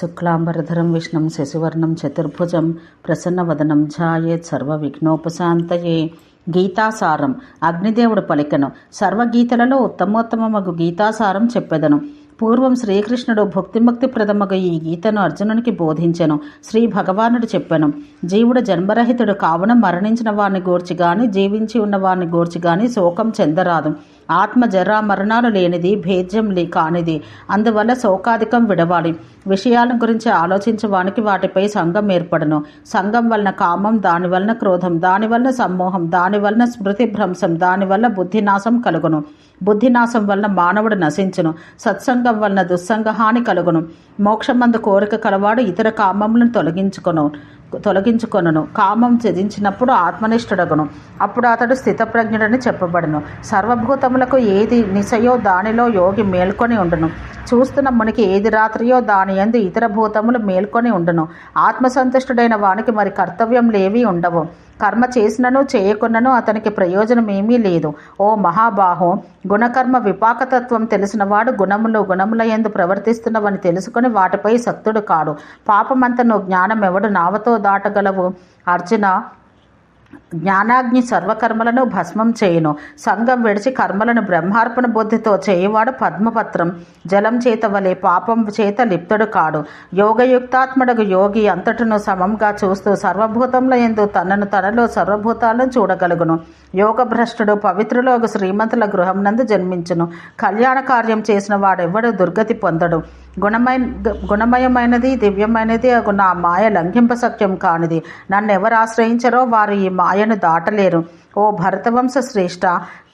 శుక్లాంబరధరం విష్ణుం శశివర్ణం చతుర్భుజం ప్రసన్నవదనం ఝాయేత్ సర్వవిఘ్నోపశాంతయే. గీతాసారం అగ్నిదేవుడు పలికెను. సర్వగీతలలో ఉత్తమోత్తమమగు గీతాసారం చెప్పెదను. పూర్వం శ్రీకృష్ణుడు భక్తిముక్తి ప్రథమగా ఈ గీతను అర్జునునికి బోధించెను. శ్రీ భగవానుడు చెప్పెను జీవుడు జన్మరహితుడు కావున మరణించిన వారిని గూర్చి గాని జీవించి ఉన్న వారిని గూర్చి గాని శోకం చెందరాదు. ఆత్మ జరా మరణాలు లేనిది భేద్యం లే కానిది. అందువల్ల శోకాధికం విడవాలి. విషయాల గురించి ఆలోచించవానికి వాటిపై సంఘం ఏర్పడను. సంఘం వలన కామం దాని వలన క్రోధం దాని వలన సమ్మోహం దాని వలన స్మృతి భ్రంశం దాని వల్ల బుద్ధినాశం కలుగును. బుద్ధినాశం వలన మానవుడు నశించును సత్సంగం వలన దుస్సంగ హాని కలుగును. మోక్షమందు కోరిక కలవాడు ఇతర కామములను తొలగించుకొను. తొలగించుకొనును. కామం త్యజించినప్పుడు ఆత్మనిష్ఠుడగును. అప్పుడు అతడు స్థితప్రజ్ఞుడని చెప్పబడును. సర్వభూతములకు ఏది నిశయో దానిలో యోగి మేల్కొని ఉండును. చూస్తున్న మునికి ఏది రాత్రియో దాని యందు ఇతర భూతములు మేల్కొని ఉండును. ఆత్మసంతుష్టుడైన వానికి మరి కర్తవ్యం లేవి ఉండవు. కర్మ చేసినను చేయకున్నను అతనికి ప్రయోజనం ఏమీ లేదు. ఓ మహాబాహో గుణకర్మ విపాకతత్వం తెలిసినవాడు గుణములు గుణముల ఎందు ప్రవర్తిస్తున్నవని తెలుసుకొని వాటిపై సక్తుడు కాడు. పాపమంతను జ్ఞానం ఎవడు నావతో దాటగలవు. అర్జున జ్ఞానాగ్ని సర్వకర్మలను భస్మం చేయును. సంఘం విడిచి కర్మలను బ్రహ్మార్పణ బుద్ధితో చేయవాడు పద్మపత్రం. జలం చేత వలె పాపం చేత లిప్తుడు కాడు. యోగయుక్తాత్ముడగు యోగి అంతటను సమంగా చూస్తూ సర్వభూతంలో ఎందు తనను తనలో సర్వభూతాలను చూడగలుగును. యోగ భ్రష్టుడు పవిత్రులోగు శ్రీమంతుల గృహం నందు జన్మించును. కళ్యాణ కార్యం చేసిన వాడెవ్వడు దుర్గతి పొందడు. గుణమైన గుణమయమైనది దివ్యమైనది అగు నా మాయ లంఘింప సత్యం కానిది. నన్ను ఎవరు ఆశ్రయించరో వారు ఈ మాయ మాయను దాటలేరు. ఓ భరతవంశ శ్రేష్ఠ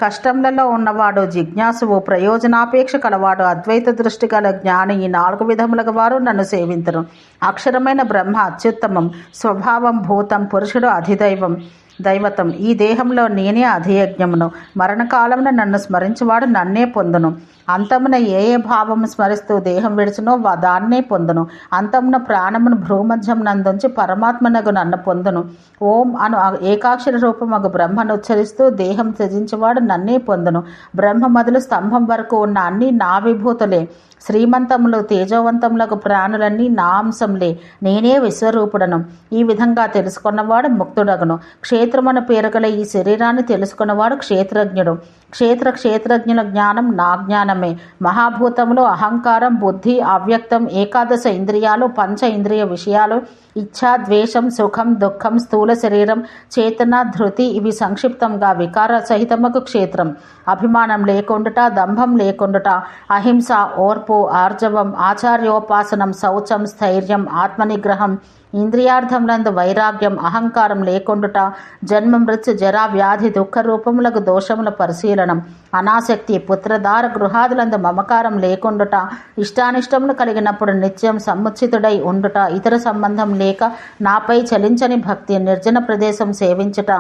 కష్టంలలో ఉన్నవాడు జిజ్ఞాసువు ప్రయోజనాపేక్ష కలవాడు అద్వైత దృష్టి గల జ్ఞాని ఈ నాలుగు విధములకు వారు నన్ను సేవించరు అక్షరమైన బ్రహ్మ అత్యుత్తమం స్వభావం భూతం పురుషుడు అధిదైవం. దైవతం ఈ దేహంలో నేనే అధియజ్ఞమును. మరణకాలమున నన్ను స్మరించువాడు నన్నే పొందును. అంతమున ఏ ఏ భావము స్మరిస్తూ దేహం విడిచినో వా దాన్నే పొందును. అంతమున ప్రాణమును భ్రూమధ్యం నందుంచి పరమాత్మనగు నన్ను పొందును. ఓం అను ఏకాక్షర రూపమగు బ్రహ్మను ఉచ్చరిస్తూ దేహం త్యజించేవాడు నన్నే పొందును. బ్రహ్మ మొదలు స్తంభం వరకు ఉన్న అన్ని నా విభూతులే. శ్రీమంతములు తేజోవంతములకు ప్రాణులన్నీ నా అంశంలే నేనే విశ్వరూపుడను. ఈ విధంగా తెలుసుకున్నవాడు ముక్తుడగును. క్షేత్రమను పేరుగల ఈ శరీరాన్ని తెలుసుకున్నవాడు క్షేత్రజ్ఞుడు. క్షేత్ర క్షేత్రజ్ఞుల జ్ఞానం నా జ్ఞానమే మహాభూతంలో అహంకారం బుద్ధి అవ్యక్తం ఏకాదశ ఇంద్రియాలు పంచ ఇంద్రియ విషయాలు ఇచ్ఛా ద్వేషం సుఖం దుఃఖం స్థూల శరీరం చేతన ధృతి ఇవి సంక్షిప్తంగా వికార సహితముకు క్షేత్రం. అభిమానం లేకుండుట దంభం లేకుండుట అహింస ఓర్పు ఆర్జవం ఆచార్యోపాసనం శౌచం స్థైర్యం ఆత్మనిగ్రహం ఇంద్రియార్థములందు వైరాగ్యం అహంకారం లేకుండుట జన్మ మృత్యు జరా వ్యాధి దుఃఖ రూపములకు దోషముల పరిశీలనం అనాసక్తి పుత్రధార గృహాదులందు మమకారం లేకుండుట ఇష్టానిష్టములు కలిగినప్పుడు నిత్యం సముచితుడై ఉండుట ఇతర సంబంధం లేక నాపై చలించని భక్తి నిర్జన ప్రదేశం సేవించుట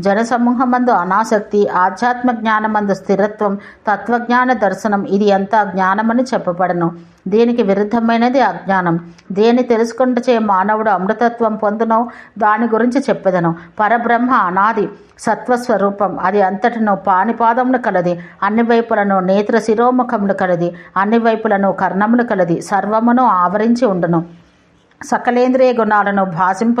జనసమూహమందు అనాసక్తి ఆధ్యాత్మ జ్ఞానమందు స్థిరత్వం తత్వజ్ఞాన దర్శనం ఇది అంతా జ్ఞానమని చెప్పబడను. దీనికి విరుద్ధమైనది అజ్ఞానం. దేని తెలుసుకుంటచే మానవుడు అమృతత్వం పొందునో దాని గురించి చెప్పెదను. పరబ్రహ్మ అనాది సత్వస్వరూపం. అది అంతటను పానిపాదములు కలది అన్ని వైపులను నేత్ర శిరోముఖములు కలది అన్ని వైపులను కర్ణములు కలది సర్వమును ఆవరించి ఉండును. సకలేంద్రియ గుణాలను భాషింప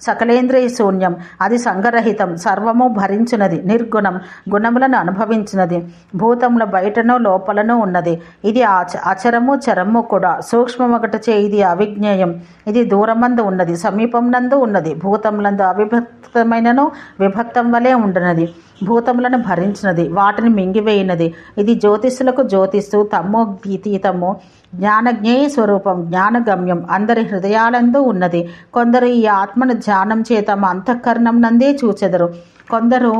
సకలేంద్రియ శూన్యం. అది సంగరహితం సర్వము భరించినది. నిర్గుణం. గుణములను అనుభవించినది. భూతముల బయటను లోపలను ఉన్నది. ఇది ఆచ అచరము చరము కూడా. సూక్ష్మమొకటచే ఇది అవిజ్ఞేయం. ఇది దూరమందు ఉన్నది. సమీపంనందు ఉన్నది. భూతములందు అవిభక్తమైనను విభక్తం వలె ఉండనది. భూతములను భరించినది. వాటిని మింగివేయినది. ఇది జ్యోతిష్లకు జ్యోతిస్సు. తమ్మో గీతీతము. జ్ఞానజ్ఞేయ స్వరూపం. జ్ఞానగమ్యం. అందరి హృదయాలందు ఉన్నది. కొందరు ఈ ఆత్మను ధ్యానం చేత మా అంతఃకరణం నందే చూచెదరు. కొందరు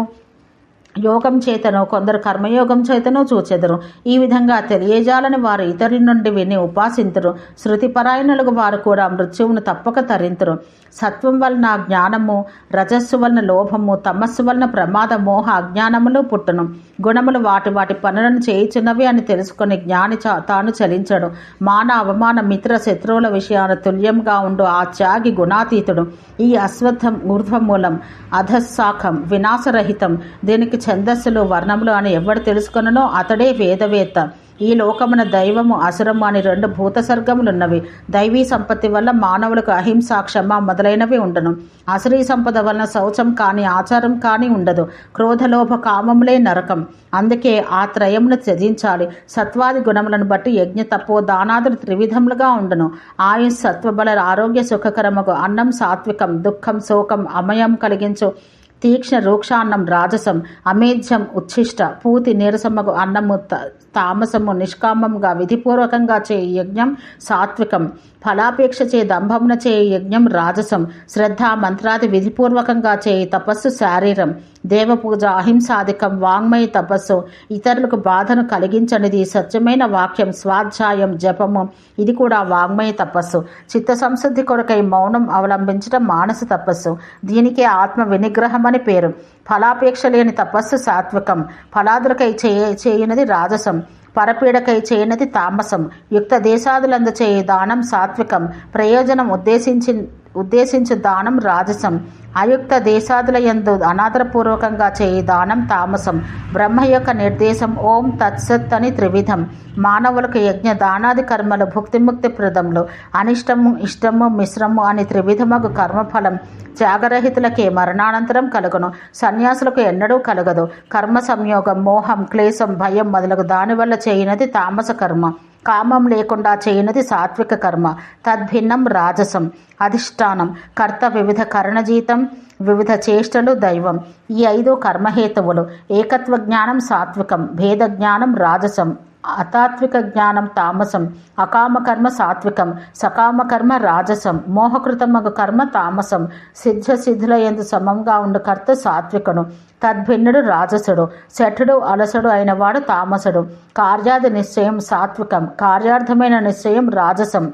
యోగం చేతను కొందరు కర్మయోగం చేతను చూచెదరు. ఈ విధంగా తెలియజాలని వారు ఇతరుల నుండి విని ఉపాసింతురు. శృతిపరాయణులకు వారు కూడా మృత్యువును తప్పక తరింతురు. సత్వం వలన జ్ఞానము రజస్సు వలన లోభము తమస్సు వలన ప్రమాద మోహ అజ్ఞానములు పుట్టును. గుణములు వాటి వాటి పనులను చేయుచున్నవి అని తెలుసుకొని జ్ఞాని తాను చలించడు. మాన అవమాన మిత్ర శత్రువుల విషయాన తుల్యంగా ఉండు ఆ త్యాగి గుణాతీతుడు. ఈ అశ్వత్థం ఊర్ధ్వమూలం అధశాఖం వినాశరహితం దీనికి ఛందస్సులు వర్ణములు అని ఎవడు తెలుసుకొననో అతడే వేదవేత్త. ఈ లోకమున దైవము అసురము అని రెండు భూత సర్గములున్నవి దైవీ సంపత్తి వల్ల మానవులకు అహింస క్షమ మొదలైనవి ఉండను. అసురీ సంపద వలన శౌచం కానీ ఆచారం కానీ ఉండదు. క్రోధలోభ కామములే నరకం. అందుకే ఆ త్రయమును త్యజించాలి. సత్వాది గుణములను బట్టి యజ్ఞ తపో దానాదులు త్రివిధములుగా ఉండను. ఆయుష్ సత్వబల ఆరోగ్య సుఖకరముకు అన్నం సాత్వికం దుఃఖం శోకం అమయం కలిగించు. తీక్ష్ణ రోక్షాన్నం రాజసం అమేధ్యం ఉచ్ఛిష్ట పూతి నీరసమ్మకు అన్నము త- తామసము నిష్కామంగా విధిపూర్వకంగా చేయి యజ్ఞం సాత్వికం. ఫలాపేక్ష చే దంభమున చే యజ్ఞం రాజసం. శ్రద్ధ మంత్రాది విధిపూర్వకంగా చేయి తపస్సు శారీరం. దేవపూజ అహింసాధికం వాంగ్మయ తపస్సు. ఇతరులకు బాధను కలిగించనిది సత్యమైన వాక్యం స్వాధ్యాయం జపము. ఇది కూడా వాంగ్మయ తపస్సు. చిత్త సంశుద్ధి కొరకై మౌనం అవలంబించడం మానస తపస్సు. దీనికే ఆత్మ వినిగ్రహం అని పేరు. ఫలాపేక్ష లేని తపస్సు సాత్వికం. ఫలాదులకై చేయ చేయనది రాజసం. పరపీడకై చేయనది తామసం యుక్త దేశాదులందు చేయి దానం సాత్వికం. ప్రయోజనం ఉద్దేశించి ఉద్దేశించు దానం రాజసం. అయుక్త దేశాదుల యందు అనాదరపూర్వకంగా చేయి దానం తామసం. బ్రహ్మ యొక్క నిర్దేశం ఓం తత్సత్ అని త్రివిధం. మానవులకు యజ్ఞ దానాది కర్మలు భుక్తిముక్తి ప్రదములు అనిష్టము ఇష్టము మిశ్రము అని త్రివిధమగు కర్మఫలం. త్యాగరహితులకే మరణానంతరం కలుగును. సన్యాసులకు ఎన్నడూ కలగదు. కర్మ సంయోగం మోహం క్లేశం భయం మొదలగు దానివల్ల చేయనది తామస కర్మ. కామం లేకుండా చేయనది సాత్విక కర్మ తద్భిన్నం రాజసం అధిష్టానం కర్త వివిధ కరణజీతం వివిధ చేష్టలు దైవం. ఈ ఐదు కర్మహేతువులు ఏకత్వ జ్ఞానం సాత్వికం భేద జ్ఞానం రాజసం. అతాత్విక జ్ఞానం తామసం అకామకర్మ సాత్వికం సకామకర్మ రాజసం మోహకృతమగు కర్మ తామసం సిద్ధ సిద్ధుల ఎందు సమంగా ఉండు కర్త సాత్వికుడు తద్భిన్నుడు రాజసుడు శఠుడు అలసడు అయినవాడు తామసుడు కార్యాది నిశ్చయం సాత్వికం కార్యార్థమైన నిశ్చయం రాజసం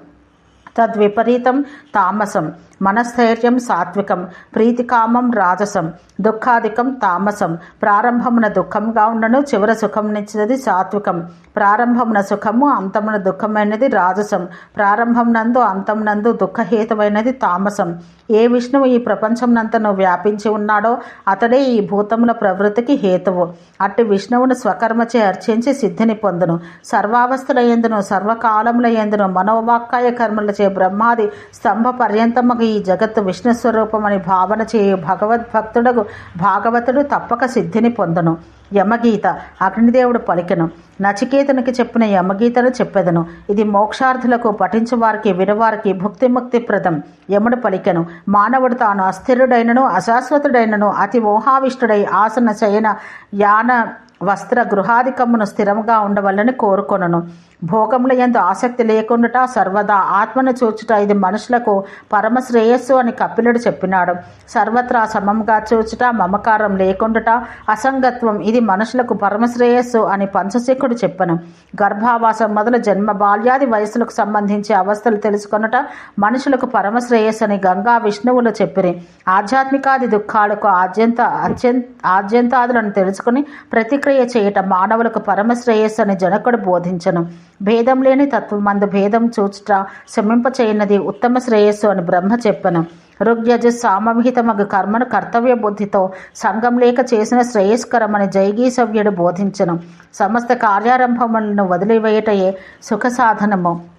తద్విపరీతం తామసం. మనస్థైర్యం సాత్వికం ప్రీతికామం రాజసం దుఃఖాధికం తామసం. ప్రారంభమున దుఃఖంగా ఉండను చివర సుఖంనిచ్చినది సాత్వికం. ప్రారంభమున సుఖము అంతమున దుఃఖమైనది రాజసం. ప్రారంభమునందు అంతమునందు దుఃఖహేతమైనది తామసం. ఏ విష్ణువు ఈ ప్రపంచమునంతను వ్యాపించి ఉన్నాడో అతడే ఈ భూతముల ప్రవృత్తికి హేతువు. అట్టి విష్ణువును స్వకర్మచే అర్చించి సిద్ధిని పొందును. సర్వావస్థల ఎందును సర్వకాలముల ఎందును మనోవాక్కాయ కర్మలచే బ్రహ్మాది స్తంభ పర్యంతమకు ఈ జగత్తు విష్ణు స్వరూపమని భావన చేయు భగవద్భక్తుడకు భాగవతుడు తప్పక సిద్ధిని పొందును. యమగీత అగ్నిదేవుడు పలికెను. నచికేతనికి చెప్పిన యమగీతను చెప్పెదను. ఇది మోక్షార్థులకు పఠించు వారికి వినవారికి భుక్తిముక్తి ప్రదం యముడు పలికెను. మానవుడు తాను అస్థిరుడైనను అశాశ్వతుడైనను అతి మోహావిష్టుడై ఆసన శయన యాన వస్త్ర గృహాధికమును స్థిరముగా ఉండవలని కోరుకొనను. భోగముల ఎందు ఆసక్తి లేకుండా సర్వదా ఆత్మను చూచుట ఇది మనుషులకు పరమ శ్రేయస్సు అని కపిలుడు చెప్పినాడు. సర్వత్రా సమంగా చూచుట మమకారం లేకుండాట అసంగత్వం ఇది మనుషులకు పరమ శ్రేయస్సు అని పంచశిఖుడు చెప్పను. గర్భావాసం మొదలు జన్మ బాల్యాది వయసులకు సంబంధించి అవస్థలు తెలుసుకొనుట మనుషులకు పరమ శ్రేయస్సు అని గంగా విష్ణువులు చెప్పిరి. ఆధ్యాత్మికాది దుఃఖాలకు ఆద్యంత అత్యంత ఆద్యంతాదులను తెలుసుకుని ప్రతి ప్రతిక్రియ చేయటం మానవులకు పరమ శ్రేయస్సు అని జనకుడు బోధించను. భేదం లేని తత్వమందు భేదం చూచుట శమింపచేయనది ఉత్తమ శ్రేయస్సు అని బ్రహ్మ చెప్పను. ఋగ్యజ సామవిహితమగు కర్మను కర్తవ్య బుద్ధితో సంఘం లేక చేసిన శ్రేయస్కరమని జైగీసవ్యుడు బోధించను. సమస్త కార్యారంభములను వదిలివేయటయే సుఖ సాధనము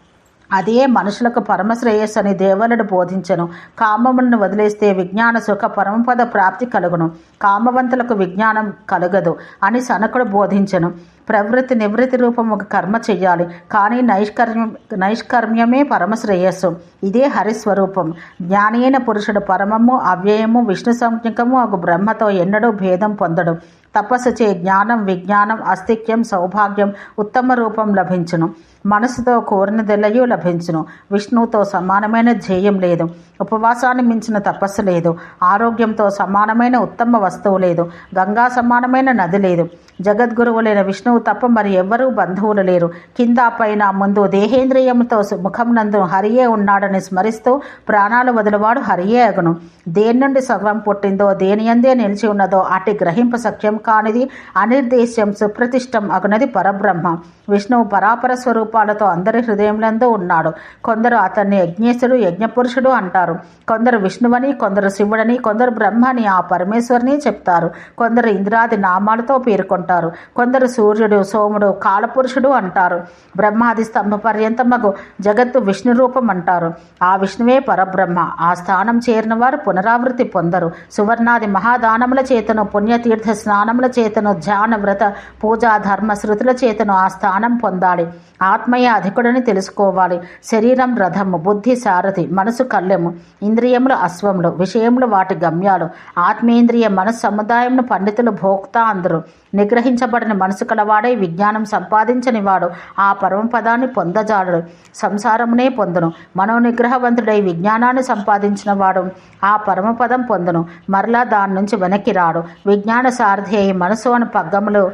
అదే మనుషులకు పరమశ్రేయస్సు అని దేవనుడు బోధించను. కామములను వదిలేస్తే విజ్ఞాన సుఖ పరమపద ప్రాప్తి కలుగును. కామవంతులకు విజ్ఞానం కలుగదు అని సనకుడు బోధించను. ప్రవృత్తి నివృత్తి రూపం ఒక కర్మ చెయ్యాలి. కానీ నైష్కర్మ్యం నైష్కర్మ్యమే పరమశ్రేయస్సు ఇదే హరిస్వరూపం. జ్ఞానైన పురుషుడు పరమము అవ్యయము విష్ణు సంజ్ఞకము ఒక బ్రహ్మతో ఎన్నడూ భేదం పొందడు. తపస్సు చే జ్ఞానం విజ్ఞానం అస్తిక్యం సౌభాగ్యం ఉత్తమ రూపం లభించును. మనసుతో కోరినదెల్లయూ లభించును. విష్ణువుతో సమానమైన ధ్యేయం లేదు. ఉపవాసాన్ని మించిన తపస్సు లేదు. ఆరోగ్యంతో సమానమైన ఉత్తమ వస్తువు లేదు. గంగా సమానమైన నది లేదు. జగద్గురువులైన విష్ణువు తప్ప మరి ఎవ్వరూ బంధువులు లేరు. కింద పైన ముందు దేహేంద్రియముతో ముఖం నందు హరియే ఉన్నాడని స్మరిస్తూ ప్రాణాలు వదిలివాడు హరియే అగును. దేని నుండి సర్వం పుట్టిందో దేనియందే నిలిచి ఉన్నదో అటు గ్రహింప సఖ్యం కానిది అనిర్దేశ్యం సుప్రతిష్టం అగునది పరబ్రహ్మ. విష్ణువు పరాపర స్వరూపాలతో అందరి హృదయంలందు ఉన్నాడు. కొందరు అతన్ని యజ్ఞేశుడు యజ్ఞపురుషుడు అంటారు. కొందరు విష్ణువని కొందరు శివుడని కొందరు బ్రహ్మని ఆ పరమేశ్వరిని చెప్తారు. కొందరు ఇంద్రాది నామాలతో పేర్కొంటారు. కొందరు సూర్యుడు సూర్యుడు సోముడు కాలపురుషుడు అంటారు. బ్రహ్మాది స్తంభ పర్యంతమగు జగత్తు విష్ణు రూపం అంటారు. ఆ విష్ణువే పరబ్రహ్మ. ఆ స్థానం చేరిన వారు పునరావృత్తి పొందరు. సువర్ణాది మహాదానముల చేతను పుణ్యతీర్థ స్నానముల చేతను ధ్యాన వ్రత పూజా ధర్మ శృతుల చేతను ఆ స్థానం పొందాలి. ఆత్మయ అధికుడని తెలుసుకోవాలి. శరీరం రథము బుద్ధి సారథి మనసు కళ్ళెము ఇంద్రియములు అశ్వములు విషయములు వాటి గమ్యాలు. ఆత్మేంద్రియ మనసు సముదాయంను పండితులు భోక్త అందరు. నిగ్రహించబడిన మనసు కల కలవాడై విజ్ఞానం సంపాదించని వాడు ఆ పరమపదాన్ని పొందజాడు సంసారమునే పొందును. మనోనిగ్రహవంతుడై విజ్ఞానాన్ని సంపాదించిన వాడు ఆ పరమపదం పొందును. మరలా దాని నుంచి వెనక్కి రాడు. విజ్ఞాన సారథి అయి మనసు అని పగ్గములు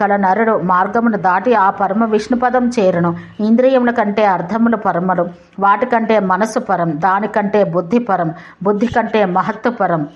కల నరుడు మార్గమును దాటి ఆ పరమ విష్ణుపదం చేరును. ఇంద్రియముల కంటే అర్థములు పరమలు. వాటికంటే మనస్సు పరం. దానికంటే బుద్ధి పరం. బుద్ధి కంటే మహత్తు పరం.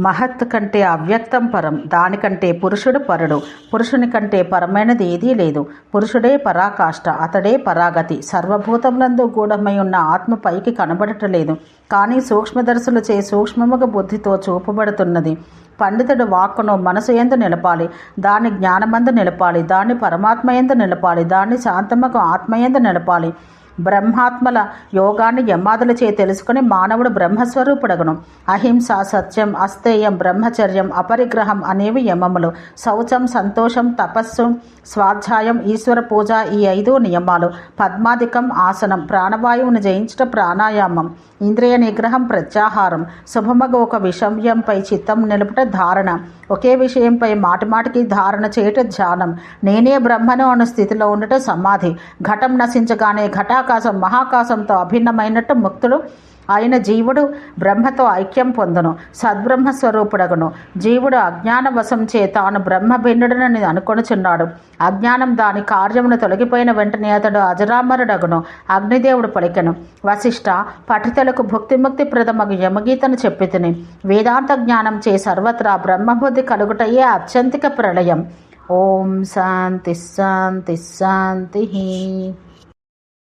మహత్ కంటే అవ్యక్తం పరం దానికంటే పురుషుడు పరుడు. పురుషుని కంటే పరమైనది ఏదీ లేదు. పురుషుడే పరాకాష్ట అతడే పరాగతి. సర్వభూతములందు గూఢమై ఉన్న ఆత్మ పైకి కనబడటలేదు. కానీ సూక్ష్మదర్శులు చే సూక్ష్మముగ బుద్ధితో చూపబడుతున్నది. పండితుడు వాక్కును మనసు ఎందు నిలపాలి. దాన్ని జ్ఞానమందు నిలపాలి. దాన్ని పరమాత్మ ఎందు నిలపాలి. దాన్ని శాంతముకు ఆత్మయందు నిలపాలి. బ్రహ్మాత్మల యోగాన్ని యమాదుల చే తెలుసుకుని మానవుడు బ్రహ్మస్వరూపుడగను. అహింస సత్యం అస్తేయం బ్రహ్మచర్యం అపరిగ్రహం అనేవి యమములు. శౌచం సంతోషం తపస్సు స్వాధ్యాయం ఈశ్వర పూజ ఈ ఐదు నియమాలు. పద్మాధికం ఆసనం ప్రాణవాయువును జయించట ప్రాణాయామం. ఇంద్రియ నిగ్రహం ప్రత్యాహారం. శుభమగు ఒక విషయంపై చిత్తం నిలుపుట ధారణ. ఒకే విషయంపై మాటిమాటికి ధారణ చేయట ధ్యానం. నేనే బ్రహ్మను అను స్థితిలో ఉండట సమాధి. ఘటం నశించగానే చిదాకాశం మహాకాశంతో అభిన్నమైనట్టు ముక్తుడు. ఆయన జీవుడు బ్రహ్మతో ఐక్యం పొందును సద్బ్రహ్మ స్వరూపుడగును. జీవుడు అజ్ఞాన వశం చే తాను బ్రహ్మ భిన్నుడనని అనుకొనుచున్నాడు. అజ్ఞానం దాని కార్యమును తొలగిపోయిన వెంటనే అతడు అజరామరుడగును అగ్నిదేవుడు పలికెను. వశిష్ట పఠితలకు భుక్తిముక్తి ప్రథమగు యమగీతను చెప్పి తిని వేదాంత జ్ఞానం చే సర్వత్రా బ్రహ్మబుద్ధి కలుగుటయే అత్యంతిక ప్రళయం. ఓం శాంతి శాంతి శాంతి